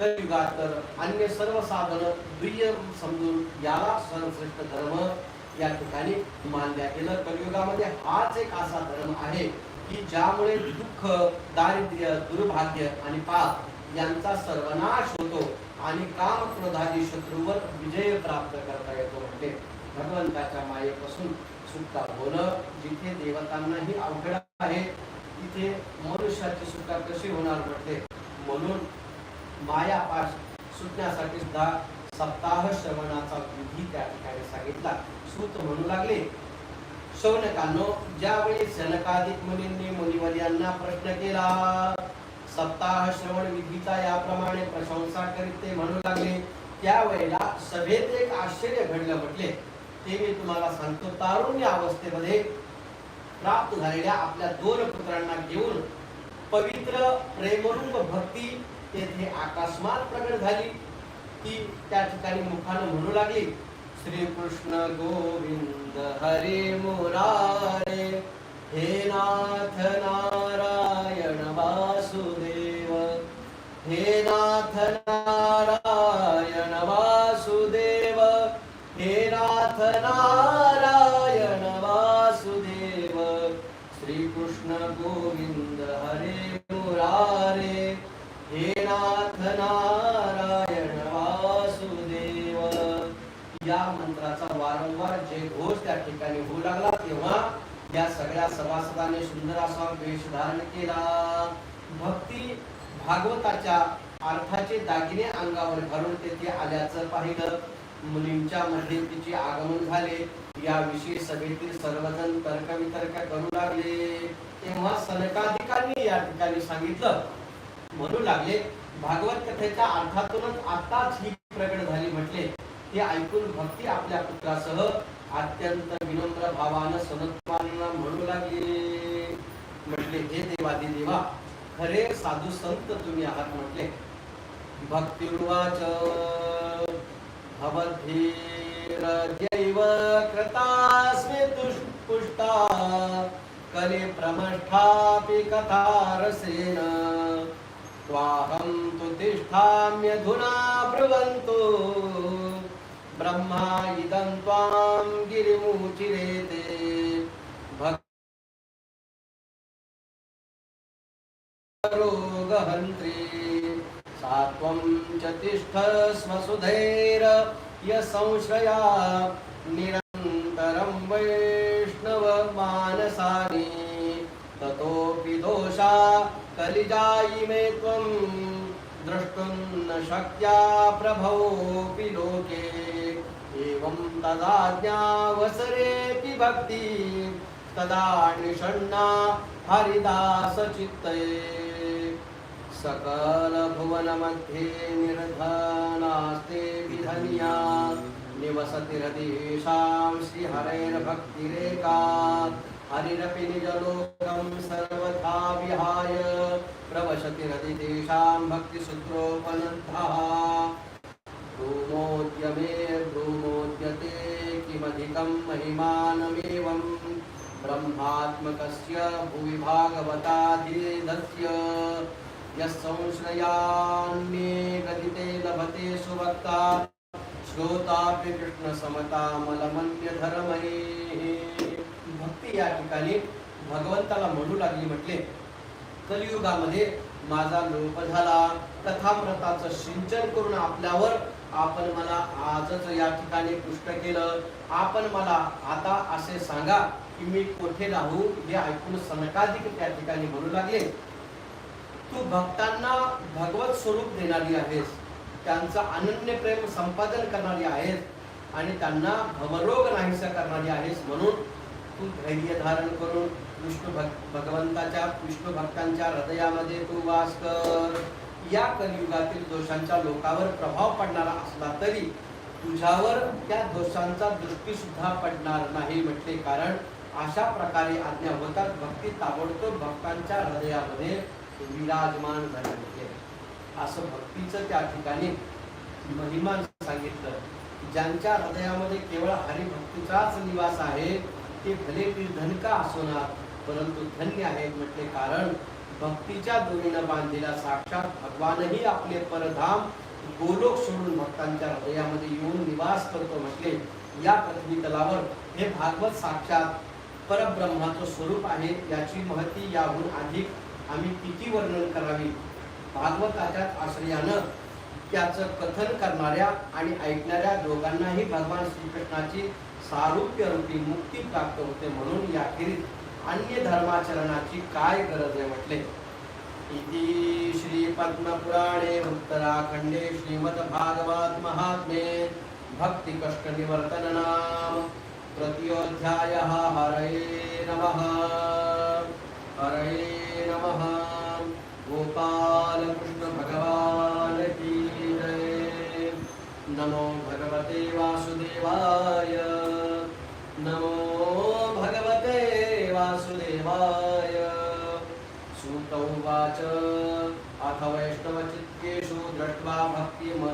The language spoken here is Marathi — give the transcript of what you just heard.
कलियुगात तर अन्य सर्व साधन दुय्यम समजून याला सर्वश्रेष्ठ धर्म या ठिकाणी मानल्या गेलं. कलियुगामध्ये हाच एक असा धर्म आहे की ज्यामुळे दुःख दारिद्र्य दुर्भाग्य आणि पाप यांचा सर्वनाश होतो आणि काम क्रोधादी शत्रूवर विजय प्राप्त करता येतो म्हणजे भगवंताच्या मायेपासून सुटका होणं जिथे देवतांनाही अवघड आहे तिथे मनुष्याची सुटका कशी होणार म्हटले? म्हणून मायापाश सुटण्यासाठी सुद्धा सप्ताह श्रवणाचा विधी त्या ठिकाणी सांगितला. सूत म्हणू लागले शौनकांनो ज्यावेळी सनकादिक मुनींनी मुनिवर्यांना प्रश्न केला सप्ताह श्रवण विधीचा याप्रमाणे प्रशंसा करीत ते म्हणू लागले त्यावेळेला सभेत एक आश्चर्य घडलं म्हटले. ते मी तुम्हाला सांगतो तारुण्य अवस्थेमध्ये प्राप्त झालेल्या आपल्या दोन पुत्रांना घेऊन पवित्र प्रेमरूप भक्ती तेथे आकाशमात प्रकट झाली. ती त्या ठिकाणी मुखानं म्हणू लागली श्री कृष्ण गोविंद हरे मुरारे हे नाथ नारायण वासुदेव हे नाथ नारायण वासुदेव हे नाथ नारायण वासुदेव श्री कृष्ण गोविंद हरे मुरारे हे नाथ नारायण वासुदेव. या मंत्राचा वारंवार जे घोष त्या ठिकाणी होऊ लागला तेव्हा या सगळ्या सभासदाने सुंदर असा वेश धारण केला. भक्ती भागवताच्या अर्थाचे दागिने अंगावर घालून तेथे आल्याचं पाहिलं. मुलींच्या मध्ये तिचे आगमन झाले. याविषयी सभेतील सर्वजण तर्कवितर्क करू लागले. तेव्हा सनकाधिकांनी या ठिकाणी सांगितलं म्हणू लागले. भागवत कथेच्या अर्थातूनच आताच ही प्रगट झाली म्हटले. ते ऐकून भक्ती आपल्या पुत्रासह अत्यंत विनम्र भावानं सनत्वांना म्हणू लागले. म्हटले हे देवादी देवा खरे साधू संत तुम्ही आहात म्हटले. भक्तिर्वाच भवधीरजैव कृतास्मि तुष्पुष्टा कलि प्रमष्ठापि कथारसेन स्वाहं तु तिष्ठाम्यधुना ब्रुवन्तु। ब्रह्मा इदं त्वां गिरिमुचिरेते रोगहन्त्री सा त्वं च तिष्ठ स्म सुधैर य संशया निरन्तरं वै कलिजायिमे त्वं द्रष्टुं न शक्या प्रभवोऽपि लोके। एवं तदाज्ञावसरेऽपि भक्ति तदा निषण्णा हरिदासचित्तये। सकलभुवनमध्ये निर्धनास्ते विधन्या निवसति हृदीशां श्रीहरेर्भक्तिरेका हरिरपि निजलोकं सर्वथा विहाय। प्रवशति हृदि तेषां भक्तिसूत्रोपनद्धः भ्रूमोद्यमे भूमोद्यते किमधिकं महिमानमेवं ब्रह्मात्मकस्य भुवि भागवताधिदस्य यस्संश्रयान्ये गदिते लभते सुभक्ता श्रोतापि कृष्ण भक्ती या ठिकाणी भगवंताला म्हणू लागली म्हटले कलियुगामध्ये माझा लोप झाला. कथामृताचं सिंचन करून आपल्यावर आपण मला आजच या ठिकाणी पुष्ट केलं. आपण मला आता असे सांगा की मी कोठे राहू हे ऐकून सनकाधिक त्या ठिकाणी म्हणू लागले. तू भक्तांना भगवत स्वरूप देणारी आहेस. त्यांचा अनन्य प्रेम संपादन करणारी आहेस आणि त्यांना भवरोग नाहीसा करणारी आहेस म्हणून तू धैर्य धारण करून विष्णू भगवंताच्या विष्णू भक्तांच्या हृदयामध्ये तू वास कर. या कलियुगातील दोषांच्या लोकावर प्रभाव पडणारा असला तरी तुझ्यावर त्या दोषांचा दृष्टी सुद्धा पडणार नाही म्हटले. कारण अशा प्रकारे आज्ञा होतात भक्ती ताबडतोब भक्तांच्या हृदयामध्ये विराजमान झाले होते. असं भक्तीचं त्या ठिकाणी महिमा सांगितलं. ज्यांच्या हृदयामध्ये केवळ हरिभक्तीचाच निवास आहे ते भले धनका असो असोनार परंतु धन्य आहेत म्हटले कारण भक्तीच्या दोरीनं बांधलेला साक्षात भगवानही आपले परधाम गोलोक सोडून भक्तांच्या हृदयामध्ये येऊन निवास करतो म्हटले. या पृथ्वी तलावर हे भागवत साक्षात परब्रह्माचं स्वरूप आहे याची महती याहून अधिक आम्ही किती वर्णन करावी? भागवताच्या आश्रयानं त्याचं कथन करणाऱ्या आणि ऐकणाऱ्या दोघांनाही भगवान श्रीकृष्णाची सारूप्य रूपी मुक्ती प्राप्त होते म्हणून याखेरीज अन्य धर्माचरणाची काय गरज आहे म्हटले? इति श्री पद्मपुराणे उत्तराखंडे श्रीमद भागवत महात्मे भक्ति कष्ट निवर्तन नाम तृतीयोध्याय हरे नमः हरये नमः गोपाल कृष्ण भगवान की जय नमो भगवते वासुदेवाय नमो भगवते वासुदेवाय सूत अथ वैष्णवचित्तेषु दृष्ट्वा भक्तिमनो